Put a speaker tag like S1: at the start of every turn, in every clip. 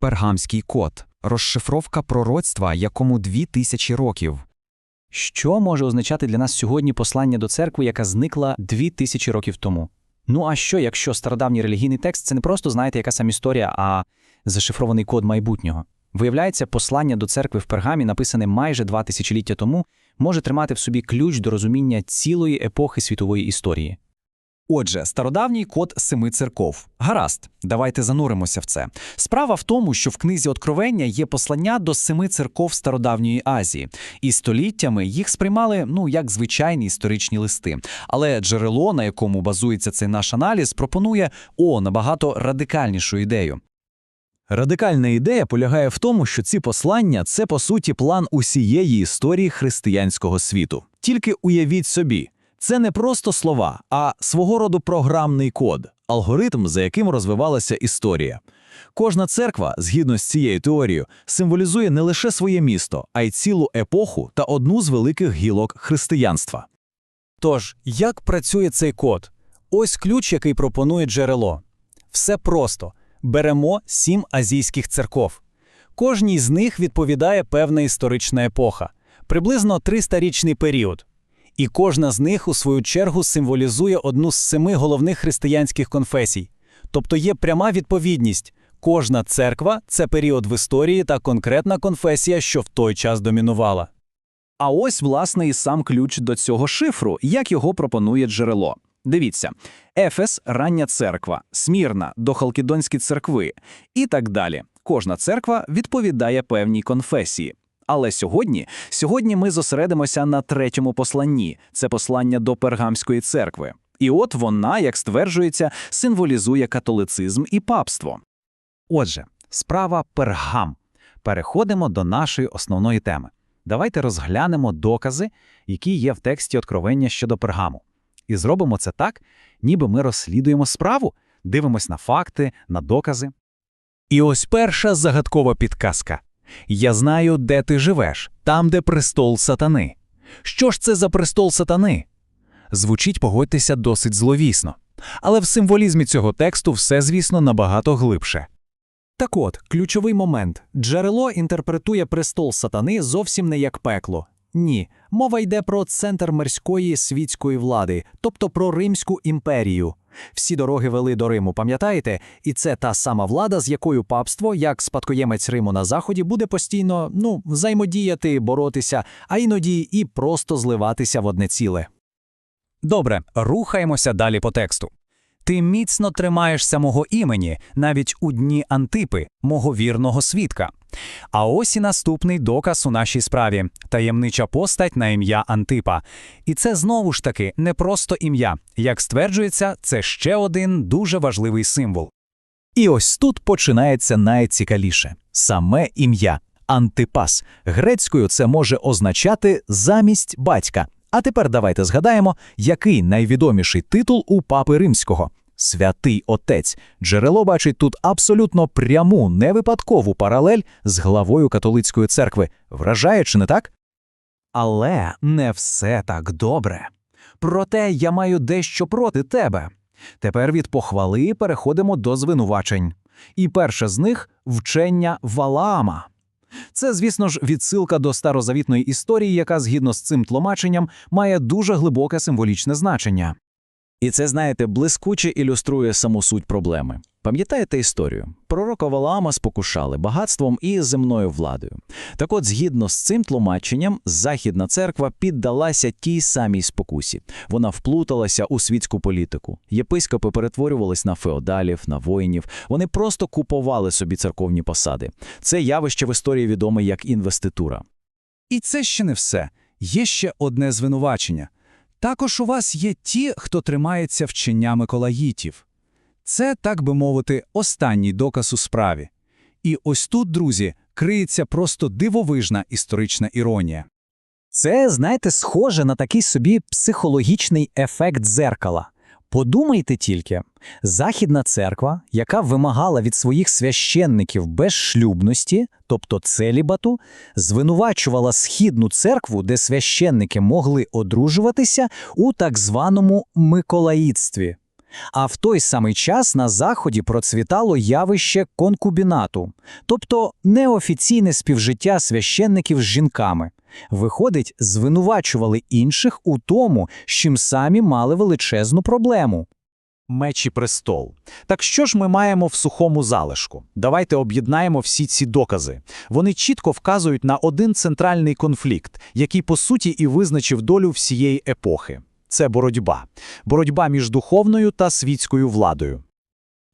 S1: Пергамський код розшифровка пророцтва, якому дві тисячі років.
S2: Що може означати для нас сьогодні послання до церкви, яка зникла дві тисячі років тому? Ну а що, якщо стародавній релігійний текст це не просто, знаєте, яка сам історія, а зашифрований код майбутнього? Виявляється, послання до церкви в Пергамі, написане майже два тисячоліття тому, може тримати в собі ключ до розуміння цілої епохи світової історії.
S3: Отже, стародавній код семи церков. Гаразд, давайте зануримося в це. Справа в тому, що в книзі Откровення є послання до семи церков стародавньої Азії, і століттями їх сприймали ну як звичайні історичні листи. Але джерело, на якому базується цей наш аналіз, пропонує о набагато радикальнішу ідею.
S4: Радикальна ідея полягає в тому, що ці послання це по суті план усієї історії християнського світу. Тільки уявіть собі, це не просто слова, а свого роду програмний код, алгоритм, за яким розвивалася історія. Кожна церква, згідно з цією теорією, символізує не лише своє місто, а й цілу епоху та одну з великих гілок християнства.
S2: Тож, як працює цей код? Ось ключ, який пропонує джерело. Все просто. Беремо сім азійських церков. Кожній з них відповідає певна історична епоха, приблизно 300-річний період. І кожна з них, у свою чергу, символізує одну з семи головних християнських конфесій. Тобто є пряма відповідність. Кожна церква це період в історії та конкретна конфесія, що в той час домінувала.
S3: А ось, власне, і сам ключ до цього шифру, як його пропонує джерело. Дивіться, Ефес рання церква, Смірна до Халкідонські церкви і так далі. Кожна церква відповідає певній конфесії. Але сьогодні, сьогодні ми зосередимося на третьому посланні це послання до Пергамської церкви. І от вона, як стверджується, символізує католицизм і папство.
S5: Отже, справа Пергам. Переходимо до нашої основної теми. Давайте розглянемо докази, які є в тексті Откровення щодо Пергаму. І зробимо це так, ніби ми розслідуємо справу, дивимось на факти, на докази. І ось перша загадкова підказка. Я знаю, де ти живеш, там, де престол сатани. Що ж це за престол сатани? Звучить, погодьтеся, досить зловісно. Але в символізмі цього тексту все, звісно, набагато глибше.
S6: Так от, ключовий момент. Джерело інтерпретує престол сатани зовсім не як пекло. Ні, мова йде про центр мирської світської влади, тобто про Римську імперію. Всі дороги вели до Риму, пам'ятаєте? І це та сама влада, з якою папство, як спадкоємець Риму на Заході, буде постійно ну, взаємодіяти, боротися, а іноді і просто зливатися в одне ціле.
S2: Добре, рухаємося далі по тексту. Ти міцно тримаєшся мого імені навіть у дні Антипи, мого вірного свідка. А ось і наступний доказ у нашій справі таємнича постать на ім'я Антипа. І це знову ж таки не просто ім'я. Як стверджується, це ще один дуже важливий символ.
S4: І ось тут починається найцікавіше саме ім'я Антипас. Грецькою це може означати замість батька. А тепер давайте згадаємо, який найвідоміший титул у папи римського. Святий Отець. Джерело бачить тут абсолютно пряму, невипадкову паралель з главою католицької церкви. Вражає чи не так?
S3: Але не все так добре. Проте я маю дещо проти тебе. Тепер від похвали переходимо до звинувачень. І перше з них вчення Валаама. Це, звісно ж, відсилка до старозавітної історії, яка, згідно з цим тлумаченням, має дуже глибоке символічне значення.
S4: І це, знаєте, блискуче ілюструє саму суть проблеми. Пам'ятаєте історію? Пророка Валаама спокушали багатством і земною владою. Так от, згідно з цим тлумаченням, Західна церква піддалася тій самій спокусі. Вона вплуталася у світську політику. Єпископи перетворювались на феодалів, на воїнів. Вони просто купували собі церковні посади. Це явище в історії відоме як інвеститура.
S7: І це ще не все. Є ще одне звинувачення. Також у вас є ті, хто тримається вчення Миколаїтів. Це, так би мовити, останній доказ у справі. І ось тут, друзі, криється просто дивовижна історична іронія.
S6: Це, знаєте, схоже на такий собі психологічний ефект дзеркала. Подумайте тільки, Західна церква, яка вимагала від своїх священників безшлюбності, тобто целібату, звинувачувала східну церкву, де священники могли одружуватися у так званому миколаїдстві.
S2: А в той самий час на Заході процвітало явище конкубінату, тобто неофіційне співжиття священників з жінками. Виходить, звинувачували інших у тому, з чим самі мали величезну проблему.
S5: Меч і престол. Так що ж ми маємо в сухому залишку? Давайте об'єднаємо всі ці докази. Вони чітко вказують на один центральний конфлікт, який по суті і визначив долю всієї епохи. Це боротьба. Боротьба між духовною та світською владою.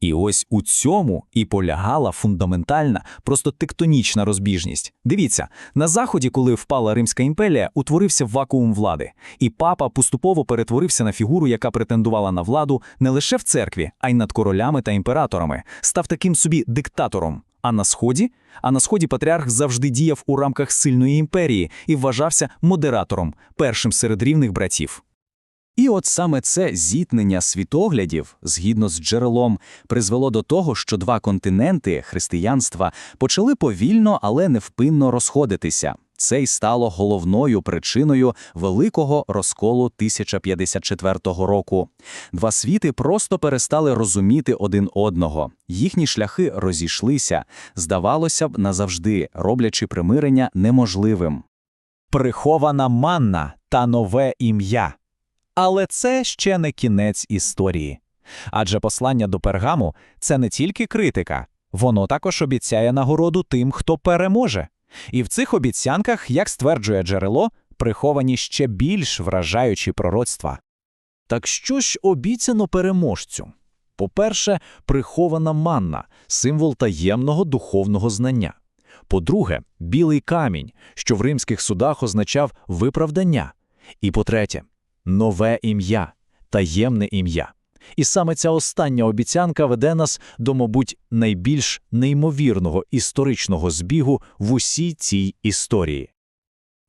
S3: І ось у цьому і полягала фундаментальна, просто тектонічна розбіжність. Дивіться, на Заході, коли впала Римська імперія, утворився вакуум влади, і папа поступово перетворився на фігуру, яка претендувала на владу не лише в церкві, а й над королями та імператорами, став таким собі диктатором. А на сході? А на сході патріарх завжди діяв у рамках сильної імперії і вважався модератором, першим серед рівних братів. І от саме це зіткнення світоглядів, згідно з джерелом, призвело до того, що два континенти християнства почали повільно, але невпинно розходитися. Це й стало головною причиною великого розколу 1054 року. Два світи просто перестали розуміти один одного. Їхні шляхи розійшлися, здавалося б, назавжди, роблячи примирення неможливим.
S5: Прихована манна та нове ім'я. Але це ще не кінець історії. Адже послання до Пергаму це не тільки критика, воно також обіцяє нагороду тим, хто переможе. І в цих обіцянках, як стверджує джерело, приховані ще більш вражаючі пророцтва.
S3: Так що ж обіцяно переможцю? По-перше, прихована манна символ таємного духовного знання. По-друге, білий камінь, що в римських судах означав виправдання. І по-третє, нове ім'я, таємне ім'я. І саме ця остання обіцянка веде нас до, мабуть, найбільш неймовірного історичного збігу в усій цій історії.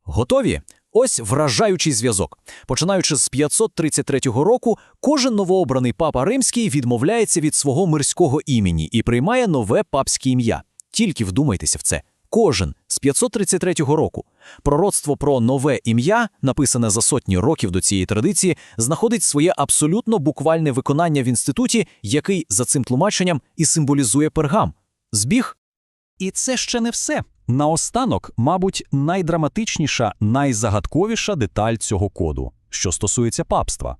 S3: Готові? Ось вражаючий зв'язок. Починаючи з 533 року, кожен новообраний папа римський відмовляється від свого мирського імені і приймає нове папське ім'я. Тільки вдумайтеся в це. Кожен з 533 року. Пророцтво про нове ім'я, написане за сотні років до цієї традиції, знаходить своє абсолютно буквальне виконання в інституті, який за цим тлумаченням і символізує пергам. Збіг
S6: І це ще не все. Наостанок, мабуть, найдраматичніша, найзагадковіша деталь цього коду, що стосується папства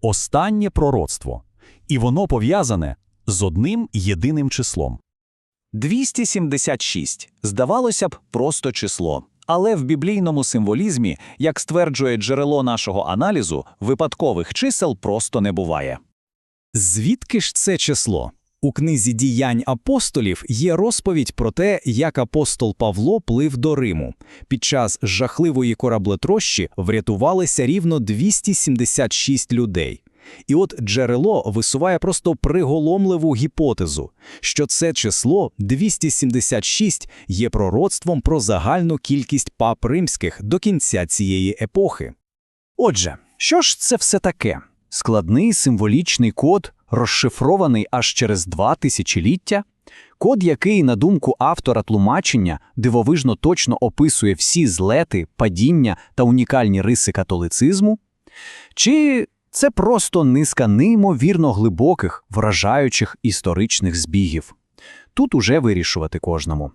S6: останнє пророцтво. І воно пов'язане з одним єдиним числом.
S3: 276. Здавалося б, просто число. Але в біблійному символізмі, як стверджує джерело нашого аналізу, випадкових чисел просто не буває.
S2: Звідки ж це число? У книзі діянь апостолів є розповідь про те, як апостол Павло плив до Риму. Під час жахливої кораблетрощі врятувалися рівно 276 людей. І от джерело висуває просто приголомливу гіпотезу, що це число 276 є пророцтвом про загальну кількість пап римських до кінця цієї епохи.
S3: Отже, що ж це все таке? Складний символічний код, розшифрований аж через два тисячоліття? Код, який, на думку автора тлумачення, дивовижно точно описує всі злети, падіння та унікальні риси католицизму? Чи це просто низка неймовірно глибоких, вражаючих історичних збігів? Тут уже вирішувати кожному.